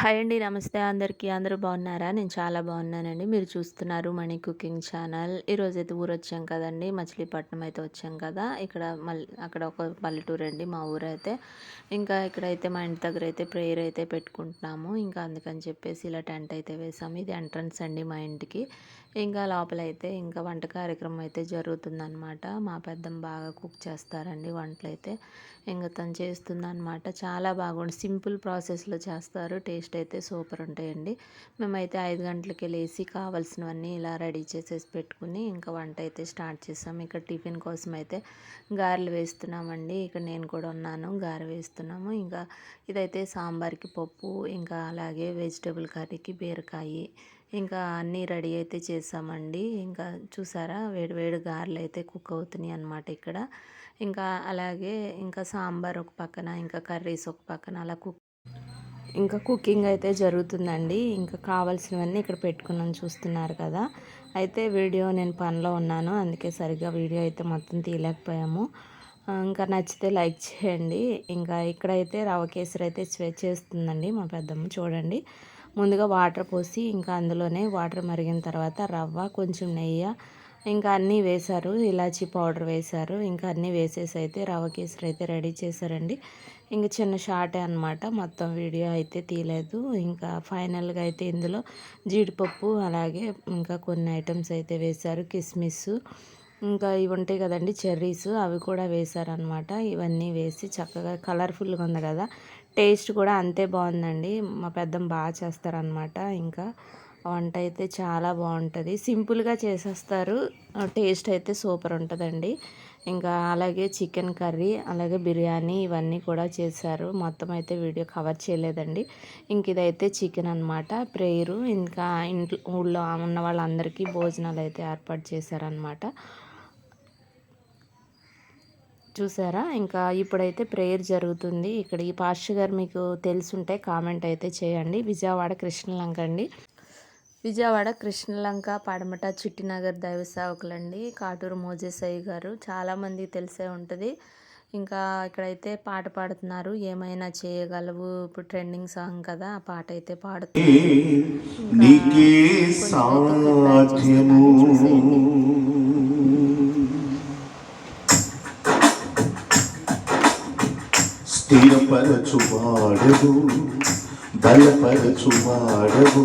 Hi అండి నమస్తే అందరికీ. అందరూ బాగున్నారా? నేను చాలా బాగున్నానండి. మీరు చూస్తున్నారు మనీ కుకింగ్ ఛానల్. ఈరోజు అయితే ఊరు వచ్చాం కదండి. మచిలీపట్నం అయితే వచ్చాం కదా. ఇక్కడ మళ్ళీ అక్కడ ఒక పల్లెటూరు అండి మా ఊరు అయితే ఇంకా ఇక్కడైతే మా ఇంటి దగ్గర అయితే ప్రేయర్ అయితే పెట్టుకుంటున్నాము. ఇంకా అందుకని చెప్పేసి ఇలా టెంట్ అయితే వేసాము. ఇది ఎంట్రన్స్ అండి మా ఇంటికి. ఇంకా లోపల అయితే ఇంకా వంట కార్యక్రమం అయితే జరుగుతుందన్నమాట. మా పెద్దమ్మ బాగా కుక్ చేస్తారండి వంటలు అయితే ఇంకా తను చేస్తుందన్నమాట. చాలా బాగుంది. సింపుల్ ప్రాసెస్లో చేస్తారు. టేస్ట్ అయితే సూపర్ ఉంటాయండి. మేమైతే ఐదు గంటలకి లేచి కావాల్సినవన్నీ ఇలా రెడీ చేసేసి పెట్టుకుని ఇంకా వంట అయితే స్టార్ట్ చేసాం. ఇక్కడ టిఫిన్ కోసం అయితే గారెలు వేస్తున్నామండి. ఇక్కడ నేను కూడా ఉన్నాను గారె వేస్తున్నాము. ఇంకా ఇదైతే సాంబార్కి పప్పు ఇంకా అలాగే వెజిటేబుల్ కర్రీకి బీరకాయ ఇంకా అన్నీ రెడీ అయితే చేసామండి. ఇంకా చూసారా వేడి వేడి గారెలు అయితే కుక్ అవుతున్నాయి అనమాట ఇక్కడ. ఇంకా అలాగే ఇంకా సాంబార్ ఒక పక్కన ఇంకా కర్రీస్ ఒక పక్కన అలా కుక్ ఇంకా కుకింగ్ అయితే జరుగుతుందండి. ఇంకా కావాల్సినవన్నీ ఇక్కడ పెట్టుకున్నాను చూస్తున్నారు కదా. అయితే వీడియో నేను పనిలో ఉన్నాను. అందుకే సరిగ్గా వీడియో అయితే మొత్తం తీయలేకపోయాము. ఇంకా నచ్చితే లైక్ చేయండి. ఇంకా ఇక్కడైతే రవ కేసరి అయితే చేస్తుందండి మా పెద్దమ్మ చూడండి. ముందుగా వాటర్ పోసి ఇంకా అందులోనే వాటర్ మరిగిన తర్వాత రవ్వ కొంచెం నెయ్యి ఇంకా అన్నీ వేశారు. ఇలాచీ పౌడర్ వేశారు. ఇంకా అన్నీ వేసేసి అయితే రవ కేసరి అయితే రెడీ చేశారండి. ఇంకా చిన్న షార్టే అనమాట మొత్తం వీడియో అయితే తీయలేదు. ఇంకా ఫైనల్గా అయితే ఇందులో జీడిపప్పు అలాగే ఇంకా కొన్ని ఐటమ్స్ అయితే వేశారు. కిస్మిస్ ఇంకా ఇవి ఉంటాయి కదండి చెర్రీస్ అవి కూడా వేశారనమాట ఇవన్నీ వేసి చక్కగా కలర్ఫుల్గా ఉంది కదా. టేస్ట్ కూడా అంతే బాగుందండి. మా పెద్దం బాగా చేస్తారనమాట ఇంకా వంట అయితే చాలా బాగుంటుంది. సింపుల్గా చేసేస్తారు. టేస్ట్ అయితే సూపర్ ఉంటుందండి. ఇంకా అలాగే చికెన్ కర్రీ అలాగే బిర్యానీ ఇవన్నీ కూడా చేశారు. మొత్తం అయితే వీడియో కవర్ చేయలేదండి. ఇంక ఇదైతే చికెన్ అనమాట ప్రేయరు ఇంకా ఇంట్లో ఊళ్ళో ఉన్న వాళ్ళందరికీ భోజనాలు అయితే ఏర్పాటు చేశారనమాట చూసారా? ఇంకా ఇప్పుడైతే ప్రేయర్ జరుగుతుంది. ఇక్కడ ఈ పాస్టర్ గారు మీకు తెలుసుంటే కామెంట్ అయితే చేయండి. విజయవాడ కృష్ణలంక అండి. విజయవాడ కృష్ణలంక పడమట చిట్టినగర్ దైవ సేవకులండి. కాటూరు మోజేసయ్య గారు. చాలామంది తెలిసే ఉంటుంది. ఇంకా ఇక్కడైతే పాట పాడుతున్నారు. ఏమైనా చేయగలవు? ఇప్పుడు ట్రెండింగ్ సాంగ్ కదా ఆ పాట అయితే పాడుతున్నారు. స్థిరపరచువాడవు? బలపరచువాడవు?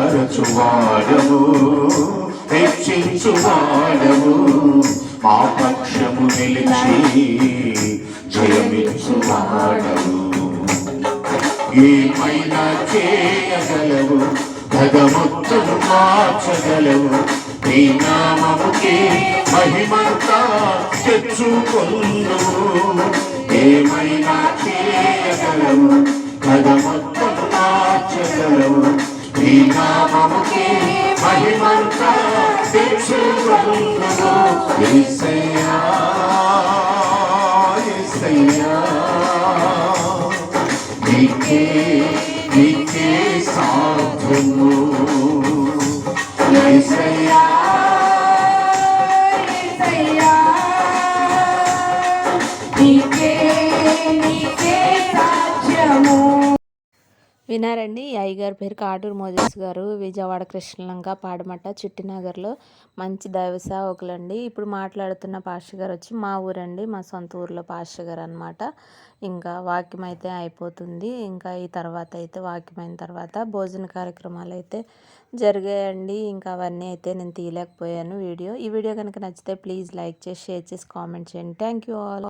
గణపరచువాడము హెచ్చించువాడము మా పక్షము నిలిచి జయమిచ్చువాడము ఏమైనా చేయగలవు భగముత్తులు మార్చగలవు. నీ నామముకి మహిమంతా తెచ్చుకొందు ఏమైనా చేయగలవు కథ మార్చగలవు. నామముకి మహిమంతా తెచ్చుకొనుము యేసయ్యా యేసయ్యా నీకే వినారండి ఈ అయ్యగారి పేరు కాటూరు మోజస్ గారు. విజయవాడ కృష్ణలంక పాడమట చిట్టినగర్లో మంచి దైవ సేవకులండి. ఇప్పుడు మాట్లాడుతున్న పాష గారు వచ్చి మా ఊరండి మా సొంత ఊర్లో పాష గారు అనమాట ఇంకా వాక్యం అయితే అయిపోతుంది. ఇంకా ఈ తర్వాత అయితే వాక్యం అయిన తర్వాత భోజన కార్యక్రమాలు అయితే జరిగాయండి. ఇంకా అవన్నీ అయితే నేను తీయలేకపోయాను వీడియో. ఈ వీడియో కనుక నచ్చితే ప్లీజ్ లైక్ చేసి షేర్ చేసి కామెంట్ చేయండి. Thank you all.